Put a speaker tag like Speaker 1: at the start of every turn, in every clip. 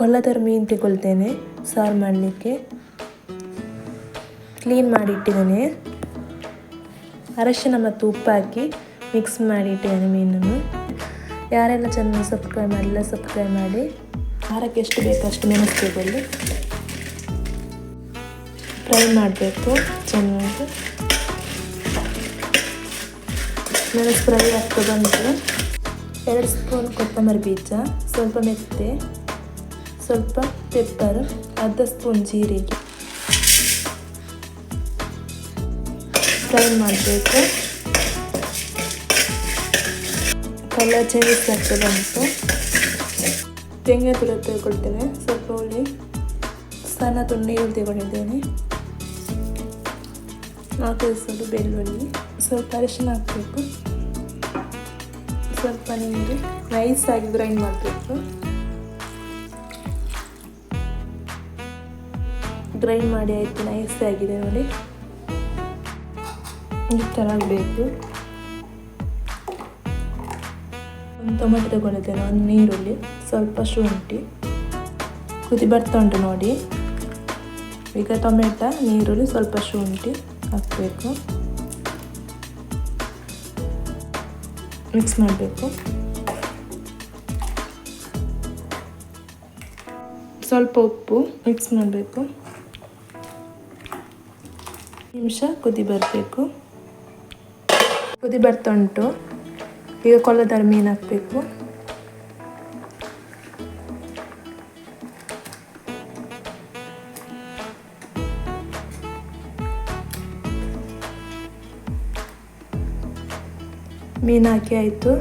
Speaker 1: ಕೊಲ್ಲದರ ಮೀನು ತೆಗೊಳ್ತೇನೆ ಸಾರು ಮಾಡಲಿಕ್ಕೆ. ಕ್ಲೀನ್ ಮಾಡಿ ಇಟ್ಟಿದ್ದೇನೆ ಅರಶಿನ ಮತ್ತು ಉಪ್ಪು ಹಾಕಿ ಮಿಕ್ಸ್ ಮಾಡಿ ಇಟ್ಟಿದ್ದೇನೆ ಮೀನನ್ನು. ಯಾರೆಲ್ಲ ಚೆನ್ನಾಗಿ ಸಬ್ಸ್ಕ್ರೈಬ್ ಮಾಡಿಲ್ಲ ಸಬ್ಸ್ಕ್ರೈಬ್ ಮಾಡಿ. ಖಾರಕ್ಕೆ ಎಷ್ಟು ಬೇಕು ಅಷ್ಟು ಮೆಣಸ್ಬೇಕಲ್ಲಿ ಫ್ರೈ ಮಾಡಬೇಕು ಚೆನ್ನಾಗಿ. ಮೆಣಸು ಫ್ರೈ ಆಗ್ತಾ ಬಂತು. ಎರಡು ಸ್ಪೂನ್ ಕೊತ್ತಂಬರಿ ಬೀಜ, ಸ್ವಲ್ಪ ಮೆತ್ತೆ. ಸ್ವಲ್ಪ ಪೆಪ್ಪರ್ ಅರ್ಧ ಸ್ಪೂನ್ ಜೀರಿಗೆ. ಫ್ರೈ ಮಾಡಬೇಕು. ಕಲರ್ ಚೇಂಜಸ್ ಆಗ್ತದೆ ಅಂತ ತೆಂಗಿನ ತುರಿ ತೆಗೆದುಕೊಳ್ತೇನೆ. ಸ್ವಲ್ಪ ಹುಳಿ, ಸಣ್ಣ ತುಂಡು ನೀರು ತಗೊಂಡಿದ್ದೇನೆ ನಾಲ್ಕು ಸ್ವಲ್ಪ ಬೆಳ್ಳುಳ್ಳಿ. ಸ್ವಲ್ಪ ಅರಿಶಿನ ಹಾಕಬೇಕು. ಸ್ವಲ್ಪ ನೀರು. ನೈಸ್ ಆಗಿ ಗ್ರೈಂಡ್ ಮಾಡಬೇಕು. ಗ್ರೈಂಡ್ ಮಾಡಿ ಆಯಿತು ನೈಸ್ ಆಗಿದೆ ನೋಡಿ. ಈ ಥರ ಬೇಕು ಒಂದು ಟೊಮೆಟೊ ತಗೊಂಡಿದ್ದೇನೆ ಒಂದು ನೀರುಳ್ಳಿ, ಸ್ವಲ್ಪ ಶುಂಠಿ. ಕುದಿ ಬರ್ತಾ ಉಂಟು ನೋಡಿ. ಈಗ ಟೊಮೆಟೊ, ನೀರುಳ್ಳಿ, ಸ್ವಲ್ಪ ಶುಂಠಿ ಹಾಕಬೇಕು. ಮಿಕ್ಸ್ ಮಾಡಬೇಕು. ಸ್ವಲ್ಪ ಉಪ್ಪು ಮಿಕ್ಸ್ ಮಾಡಬೇಕು. ನಿಮಿಷ ಕುದಿ ಬರಬೇಕು. ಕುದಿ ಬರ್ತಾ ಉಂಟು. ಈಗ ಕೊಲ್ಲದಾರ ಮೀನು ಹಾಕಬೇಕು. ಮೀನು ಹಾಕಿ ಆಯಿತು.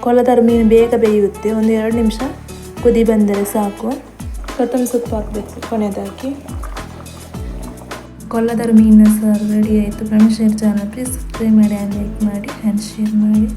Speaker 1: ಕೊಲ್ಲದಾರ ಮೀನು ಬೇಗ ಬೇಯುತ್ತೆ. ಒಂದು ಎರಡು ನಿಮಿಷ ಕುದಿ ಬಂದರೆ ಸಾಕು. ಕೊತ್ತಂಬರಿ ಸೊಪ್ಪು ಹಾಕಬೇಕು, ಕೊನೆಯದಾಗಿ. ಕೊಲ್ಲದರ ಮೀನಿನ ಸಾರು ರೆಡಿ ಆಯಿತು. ಫ್ರೆಂಡ್ಸ್ ಚಾನಲ್ ಪ್ಲೀಸ್ ಸಬ್ಸ್ಕ್ರೈಬ್ ಮಾಡಿ ಆ್ಯಂಡ್ ಲೈಕ್ ಮಾಡಿ ಆ್ಯಂಡ್ ಶೇರ್ ಮಾಡಿ.